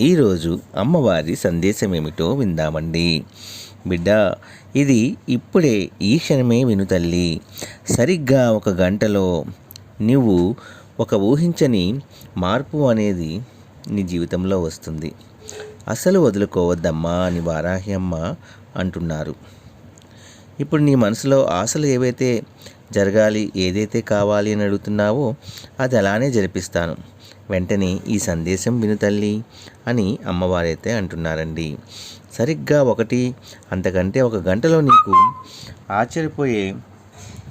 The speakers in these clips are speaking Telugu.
ఈరోజు అమ్మవారి సందేశం ఏమిటో విందామండి. బిడ్డ ఇది ఇప్పుడే ఈ క్షణమే విను తల్లి. సరిగ్గా ఒక గంటలో నువ్వు ఒక ఊహించని మార్పు అనేది నీ జీవితంలో వస్తుంది. అసలు వదులుకోవద్దమ్మా అని వారాహి అమ్మ అంటున్నారు. ఇప్పుడు నీ మనసులో ఆశలు ఏవైతే జరగాలి ఏదైతే కావాలి అని అడుగుతున్నావో అది అలానే జరిపిస్తాను. వెంటనే ఈ సందేశం విను తల్లి అని అమ్మవారైతే అంటున్నారండి. సరిగ్గా ఒకటి అంతకంటే ఒక గంటలో నీకు ఆశ్చర్యపోయే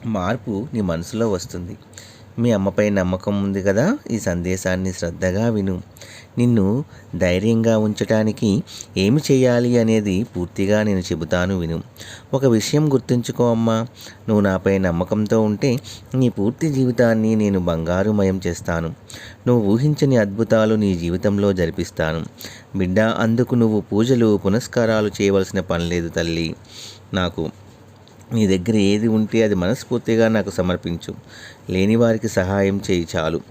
మార్పు నీ మనసులో వస్తుంది. మీ అమ్మపై నమ్మకం ఉంది కదా? ఈ సందేశాన్ని శ్రద్ధగా విను. నిన్ను ధైర్యంగా ఉంచటానికి ఏమి చేయాలి అనేది పూర్తిగా నేను చెబుతాను విను. ఒక విషయం గుర్తుంచుకో అమ్మా. నువ్వు నాపై నమ్మకంతో ఉంటే నీ పూర్తి జీవితాన్ని నేను బంగారుమయం చేస్తాను. నువ్వు ఊహించని అద్భుతాలు నీ జీవితంలో జరిపిస్తాను. బిడ్డ అందుకు నువ్వు పూజలు పునస్కారాలు చేయవలసిన పని లేదు తల్లి. నాకు నీ దగ్గర ఏది ఉంటే అది మనస్ఫూర్తిగా నాకు సమర్పించు. లేని వారికి సహాయం చేయి చాలు.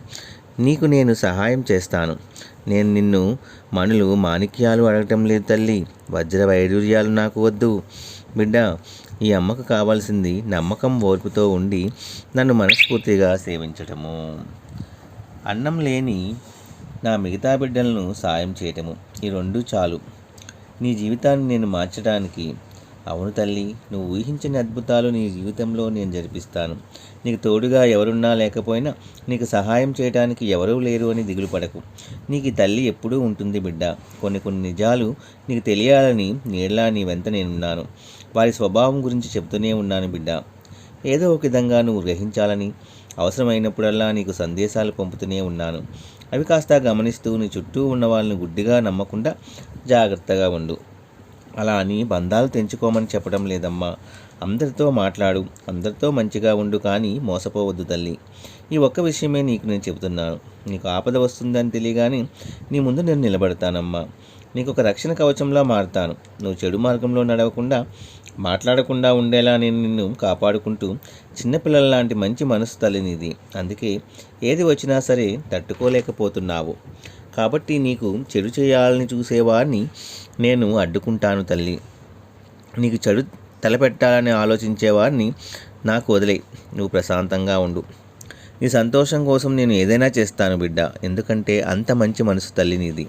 నీకు నేను సహాయం చేస్తాను. నేను నిన్ను మనులు మాణిక్యాలు అడగటం లేదు తల్లి. వజ్ర వైడూర్యాలు నాకు వద్దు. బిడ్డ ఈ అమ్మకు కావాల్సింది నమ్మకం ఓర్పుతో ఉండి నన్ను మనస్ఫూర్తిగా సేవించటము. అన్నం లేని నా మిగతా బిడ్డలను సాయం చేయటము. ఈ రెండు చాలు. నీ జీవితాన్ని నేను మార్చడానికి అవును తల్లి నువ్వు ఊహించని అద్భుతాలు నీ జీవితంలో నేను జరిపిస్తాను. నీకు తోడుగా ఎవరున్నా లేకపోయినా నీకు సహాయం చేయడానికి ఎవరూ లేరు అని దిగులు పడకు. నీకు తల్లి ఎప్పుడూ ఉంటుంది బిడ్డ. కొన్ని కొన్ని నిజాలు నీకు తెలియాలని నీళ్ళ నీ వెంట నేనున్నాను. వారి స్వభావం గురించి చెప్తూనే ఉన్నాను బిడ్డ. ఏదో ఒక విధంగా నువ్వు గ్రహించాలని అవసరమైనప్పుడల్లా నీకు సందేశాలు పంపుతూనే ఉన్నాను. అవి కాస్త గమనిస్తూ నీ చుట్టూ ఉన్న వాళ్ళని గుడ్డిగా నమ్మకుండా జాగ్రత్తగా ఉండు. అలా అని బంధాలు తెంచుకోమని చెప్పడం లేదమ్మా. అందరితో మాట్లాడు అందరితో మంచిగా ఉండు కానీ మోసపోవద్దు తల్లి. ఈ ఒక్క విషయమే నీకు నేను చెబుతున్నాను. నీకు ఆపద వస్తుందని తెలియగానే నీ ముందు నేను నిలబడతానమ్మా. నీకు ఒక రక్షణ కవచంలా మారుతాను. నువ్వు చెడు మార్గంలో నడవకుండా మాట్లాడకుండా ఉండేలా నేను నిన్ను కాపాడుకుంటూ చిన్నపిల్లల లాంటి మంచి మనసు తల్లినిది. అందుకే ఏది వచ్చినా సరే తట్టుకోలేకపోతున్నావు. కాబట్టి నీకు చెడు చేయాలని చూసేవారిని నేను అడ్డుకుంటాను తల్లి. నీకు చెడు తలపెట్టాలని ఆలోచించేవారిని నాకు వదిలే. నువ్వు ప్రశాంతంగా ఉండు. నీ సంతోషం కోసం నేను ఏదైనా చేస్తాను బిడ్డ. ఎందుకంటే అంత మంచి మనసు తల్లి నీది.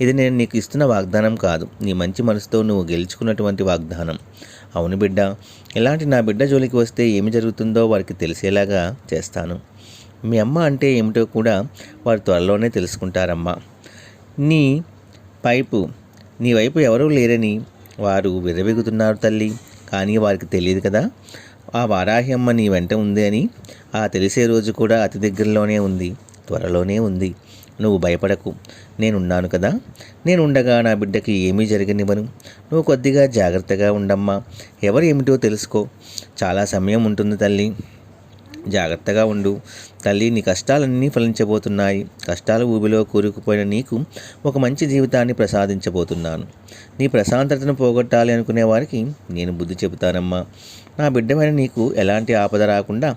ఇది నేను నీకు ఇస్తున్న వాగ్దానం కాదు. నీ మంచి మనసుతో నువ్వు గెలుచుకున్నటువంటి వాగ్దానం. అవును బిడ్డ. ఇలాంటి నా బిడ్డ జోలికి వస్తే ఏమి జరుగుతుందో వారికి తెలిసేలాగా చేస్తాను. మీ అమ్మ అంటే ఏమిటో కూడా వారు త్వరలోనే తెలుసుకుంటారమ్మా. నీ పైపు నీ వైపు ఎవరూ లేరని వారు విర్రవెగుతున్నారు తల్లి. కానీ వారికి తెలియదు కదా. ఆ వారాహి అమ్మ నీ వెంట ఉంది అని ఆ తెలిసే రోజు కూడా అతి దగ్గరలోనే ఉంది త్వరలోనే ఉంది. నువ్వు భయపడకు. నేనున్నాను కదా. నేను ఉండగా నా బిడ్డకి ఏమీ జరగనివ్వను. నువ్వు కొద్దిగా జాగ్రత్తగా ఉండమ్మా. ఎవరు ఏమిటో తెలుసుకో. చాలా సమయం ఉంటుంది తల్లి. జాగ్రత్తగా ఉండు. తల్లి నీ కష్టాలన్నీ ఫలించబోతున్నాయి. కష్టాల ఊబిలో కూరుకుపోయిన నీకు ఒక మంచి జీవితాన్ని ప్రసాదించబోతున్నాను. నీ ప్రశాంతతను పోగొట్టాలి అనుకునే వారికి నేను బుద్ధి చెబుతానమ్మా. నా బిడ్డమైన నీకు ఎలాంటి ఆపద రాకుండా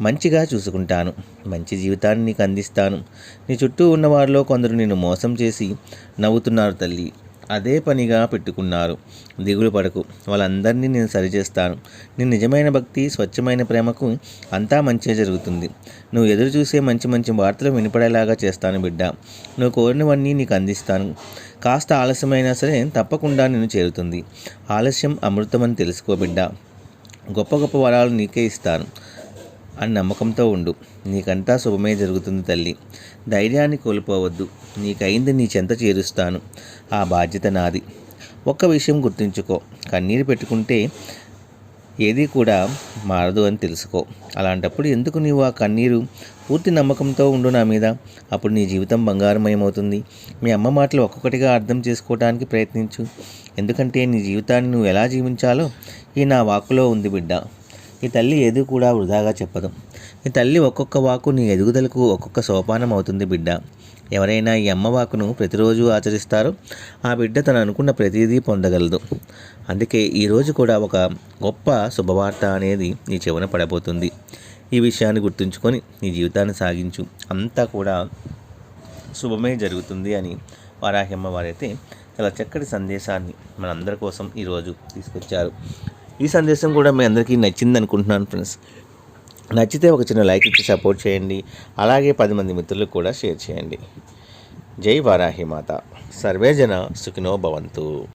మంచిగా చూసుకుంటాను. మంచి జీవితాన్ని నీకు అందిస్తాను. నీ చుట్టూ ఉన్నవారిలో కొందరు నిన్ను మోసం చేసి నవ్వుతున్నారు తల్లి. అదే పనిగా పెట్టుకున్నారు. దిగులు పడకు. వాళ్ళందరినీ నేను సరిచేస్తాను. నీ నిజమైన భక్తి స్వచ్ఛమైన ప్రేమకు అంతా మంచి జరుగుతుంది. నువ్వు ఎదురు చూసే మంచి మంచి వార్తలు వినపడేలాగా చేస్తాను బిడ్డ. నువ్వు కోరినవన్నీ నీకు అందిస్తాను. కాస్త ఆలస్యమైనా సరే తప్పకుండా నేను చేరుతుంది. ఆలస్యం అమృతమని తెలుసుకో బిడ్డ. గొప్ప గొప్ప వరాలు నీకే ఇస్తాను. అని నమ్మకంతో ఉండు. నీకంతా శుభమే జరుగుతుంది తల్లి. ధైర్యాన్ని కోల్పోవద్దు. నీకైంది నీ చెంత చేరుస్తాను. ఆ బాధ్యత నాది. ఒక్క విషయం గుర్తుంచుకో. కన్నీరు పెట్టుకుంటే ఏది కూడా మారదు అని తెలుసుకో. అలాంటప్పుడు ఎందుకు నీవు ఆ కన్నీరు? పూర్తి నమ్మకంతో ఉండు నా మీద. అప్పుడు నీ జీవితం బంగారమయమవుతుంది. మీ అమ్మ మాటలు ఒక్కొక్కటిగా అర్థం చేసుకోవడానికి ప్రయత్నించు. ఎందుకంటే నీ జీవితాన్ని నువ్వు ఎలా జీవించాలో ఈ నా వాక్కులో ఉంది బిడ్డ. ఈ తల్లి ఏది కూడా వృధాగా చెప్పదు. ఈ తల్లి ఒక్కొక్క వాకు నీ ఎదుగుదలకు ఒక్కొక్క సోపానం అవుతుంది బిడ్డ. ఎవరైనా ఈ అమ్మ వాకును ప్రతిరోజు ఆచరిస్తారో. ఆ బిడ్డ తను అనుకున్న ప్రతిదీ పొందగలదు. అందుకే ఈరోజు కూడా ఒక గొప్ప శుభవార్త అనేది నీ చెవున పడబోతుంది. ఈ విషయాన్ని గుర్తుంచుకొని నీ జీవితాన్ని సాగించు. అంతా కూడా శుభమే జరుగుతుంది అని వారాహి వారైతే చాలా చక్కటి సందేశాన్ని మనందరి కోసం ఈరోజు తీసుకొచ్చారు. ఈ సందేశం కూడా మీ అందరికీ నచ్చింది అనుకుంటున్నాను ఫ్రెండ్స్. నచ్చితే ఒక చిన్న లైక్ ఇచ్చి సపోర్ట్ చేయండి. అలాగే పది మంది మిత్రులకు కూడా షేర్ చేయండి. జై వారాహి మాత. సర్వే జన సుఖినో భవంతు.